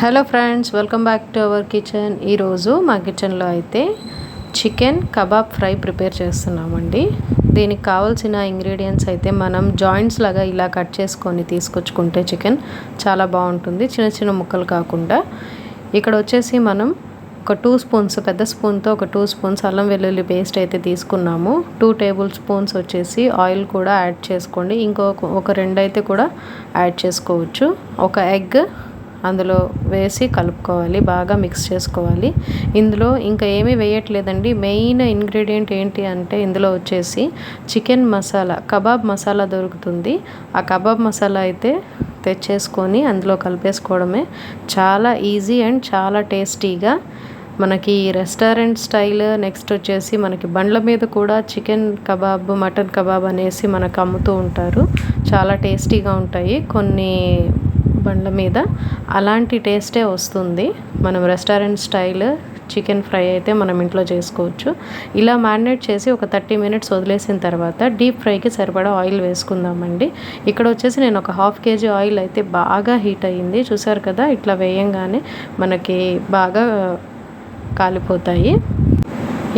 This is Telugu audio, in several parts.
Hello friends welcome back to our kitchen. ఈరోజు మా కిచెన్లో అయితే చికెన్ కబాబ్ ఫ్రై ప్రిపేర్ చేస్తున్నామండి. దీనికి కావాల్సిన ఇంగ్రీడియంట్స్ అయితే మనం జాయింట్స్ లాగా ఇలా కట్ చేసుకొని తీసుకొచ్చుకుంటే చికెన్ చాలా బాగుంటుంది. చిన్న చిన్న ముక్కలు కాకుండా ఇక్కడ వచ్చేసి మనం ఒక టూ స్పూన్స్ పెద్ద స్పూన్తో ఒక టూ స్పూన్స్ అల్లం వెల్లుల్లి పేస్ట్ అయితే తీసుకున్నాము. టూ టేబుల్ స్పూన్స్ వచ్చేసి ఆయిల్ కూడా యాడ్ చేసుకోండి. ఇంకొక ఒక రెండు అయితే కూడా యాడ్ చేసుకోవచ్చు. ఒక ఎగ్ అందులో వేసి కలుపుకోవాలి బాగా మిక్స్ చేసుకోవాలి. ఇందులో ఇంకా ఏమీ వేయట్లేదండి. మెయిన్ ఇంగ్రీడియంట్ ఏంటి అంటే ఇందులో వచ్చేసి చికెన్ మసాలా కబాబ్ మసాలా దొరుకుతుంది. ఆ కబాబ్ మసాలా అయితే తెచ్చేసుకొని అందులో కలిపేసుకోవడమే చాలా ఈజీ అండ్ చాలా టేస్టీగా మనకి రెస్టారెంట్ స్టైల్ నెక్స్ట్ వచ్చేసి మనకి బండ్ల మీద కూడా చికెన్ కబాబ్ మటన్ కబాబ్ అనేసి మనకు అమ్ముతూ ఉంటారు. చాలా టేస్టీగా ఉంటాయి. కొన్ని బండ్ల మీద అలాంటి టేస్టే వస్తుంది. మనం రెస్టారెంట్ స్టైల్ చికెన్ ఫ్రై అయితే మనం ఇంట్లో చేసుకోవచ్చు. ఇలా మ్యారినేట్ చేసి ఒక థర్టీ మినిట్స్ వదిలేసిన తర్వాత డీప్ ఫ్రైకి సరిపడా ఆయిల్ వేసుకుందామండి. ఇక్కడ వచ్చేసి నేను ఒక హాఫ్ కేజీ ఆయిల్ అయితే బాగా హీట్ అయ్యింది. చూసారు కదా ఇట్లా వేయంగానే మనకి బాగా కాలిపోతాయి.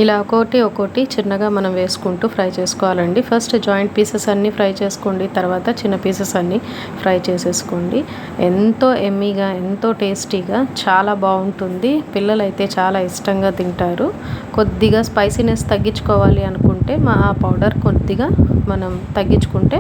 ఇలా ఒక్కోటి ఒక్కోటి చిన్నగా మనం వేసుకుంటూ ఫ్రై చేసుకోవాలండి. ఫస్ట్ జాయింట్ పీసెస్ అన్నీ ఫ్రై చేసుకోండి. తర్వాత చిన్న పీసెస్ అన్నీ ఫ్రై చేసేసుకోండి. ఎంతో ఎమ్మీగా ఎంతో టేస్టీగా చాలా బాగుంటుంది. పిల్లలైతే చాలా ఇష్టంగా తింటారు. కొద్దిగా స్పైసీనెస్ తగ్గించుకోవాలి అనుకుంటే మా ఆ పౌడర్ కొద్దిగా మనం తగ్గించుకుంటే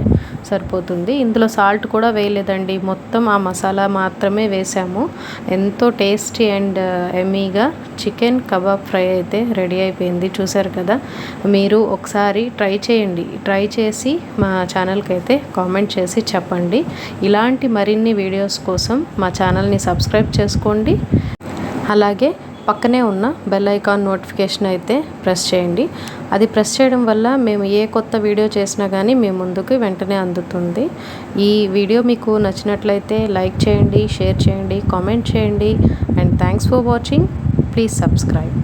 సరిపోతుంది. ఇందులో సాల్ట్ కూడా వేయలేదండి. మొత్తం ఆ మసాలా మాత్రమే వేసాము. ఎంతో టేస్టీ అండ్ uh, ఎమ్మీగా చికెన్ కబాబ్ ఫ్రై అయితే రెడీ అయిపోయింది. చూసారు కదా? మీరు ఒకసారి ట్రై చేయండి. ట్రై చేసి మా ఛానల్కి అయితే కామెంట్ చేసి చెప్పండి. ఇలాంటి మరిన్ని వీడియోస్ కోసం మా ఛానల్ని సబ్స్క్రైబ్ చేసుకోండి. అలాగే పక్కనే ఉన్న బెల్ ఐకాన్ నోటిఫికేషన్ అయితే ప్రెస్ చేయండి. అది ప్రెస్ చేయడం వల్ల మేము ఏ కొత్త వీడియో చేసినా కానీ మీ ముందుకు వెంటనే అందుతుంది. ఈ వీడియో మీకు నచ్చినట్లయితే లైక్ చేయండి షేర్ చేయండి కామెంట్ చేయండి. And thanks for watching. Please subscribe.